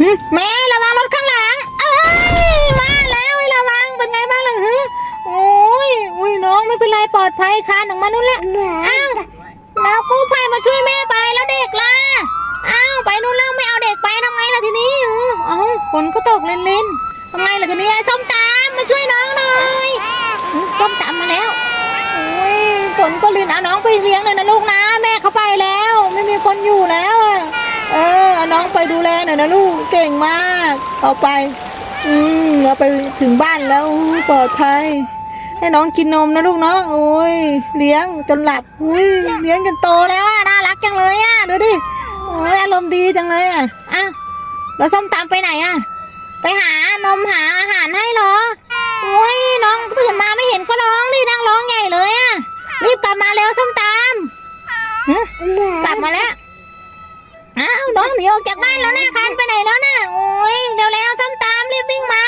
หึแม่ระวังรถข้างหลัง เอ้ยมาแล้วให้ระวังเป็นไงบ้างล่ะฮึโอ้ยอุ้ยน้องไม่เป็นไรปลอดภัยคานออกมานู่นแหละอ้าวแล้วกู้ภัยมาช่วยแม่ไปแล้วเด็กล่ะอ้าวไปนู่นแล้วไม่เอาเด็กไปทำไงล่ะทีนี้เออเอ้าฝนก็ตกเล่นๆทำไงล่ะทีนี้ไอ้ส้มตามมาช่วยน้องหน่อยหึส้มตามมาแล้วโอ้ยฝนก็ลินเอาน้อง น่อยนะลูกเก่งมาก เอาไป อืมเอาไปถึงบ้านแล้วปลอดภัย ให้น้องกินนมนะลูกเนาะโอ้ยเลี้ยงจนหลับอุ้ยเลี้ยงจนโตแล้วอะน่ารักจังเลยอะดูดิโอ้ยอารมณ์ดีจังเลยอะอ้าวแล้วส้มตามไปไหนอะไปหานมหาอาหารให้เหรอโอ้ยน้องตื่นมาไม่เห็นก็ร้องดินั่งร้องใหญ่เลยอะรีบกลับมาแล้วส้มตามกลับมาแล้ว น้องหนีออกจากบ้านแล้วนะคันไปไหนแล้วนะโอ้ยเร็วๆส้มตามรีบวิ่งมา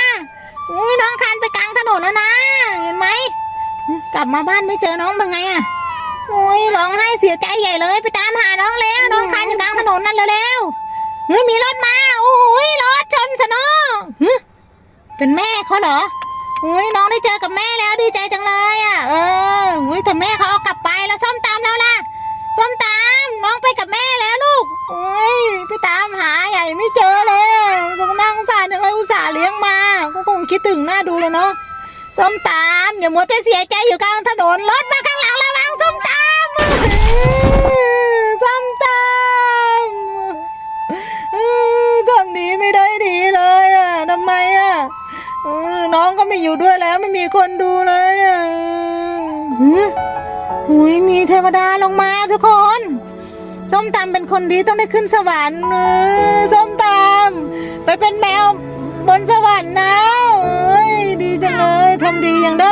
โอ้ยน้องคันไปกลางถนนแล้วนะ เห็นไหมกลับมาบ้านไม่เจอน้องเป็นไงอะโอ้ยร้องไห้เสียใจใหญ่เลยไปตามหาน้องแล้ว น้องคันอยู่กลางถนนนั่นเร็วๆเฮ้ยมีรถมาโอ้ยรถชนซะนาะหึเป็นแม่เขาเหรอโอ้ยน้องได้เจอกับแม่แล้วดีใจจังเลยอะ เออโอ้ยแต่แม่เขา เลยเนาะส้มตามอย่ามัวแต่เสียใจอยู่กลางถนนรถมาข้างหลังระวังส้มตามส้มตามเออทำดีไม่ได้ดีเลยอะทำไมอะน้องก็ไม่อยู่ด้วยแล้วไม่มีคนดูเลยอะฮะหุยมีเทวดาลงมาทุกคนส้มตำเป็นคนดีต้องได้ขึ้นสวรรค์ส้มตำ ทำดียังได้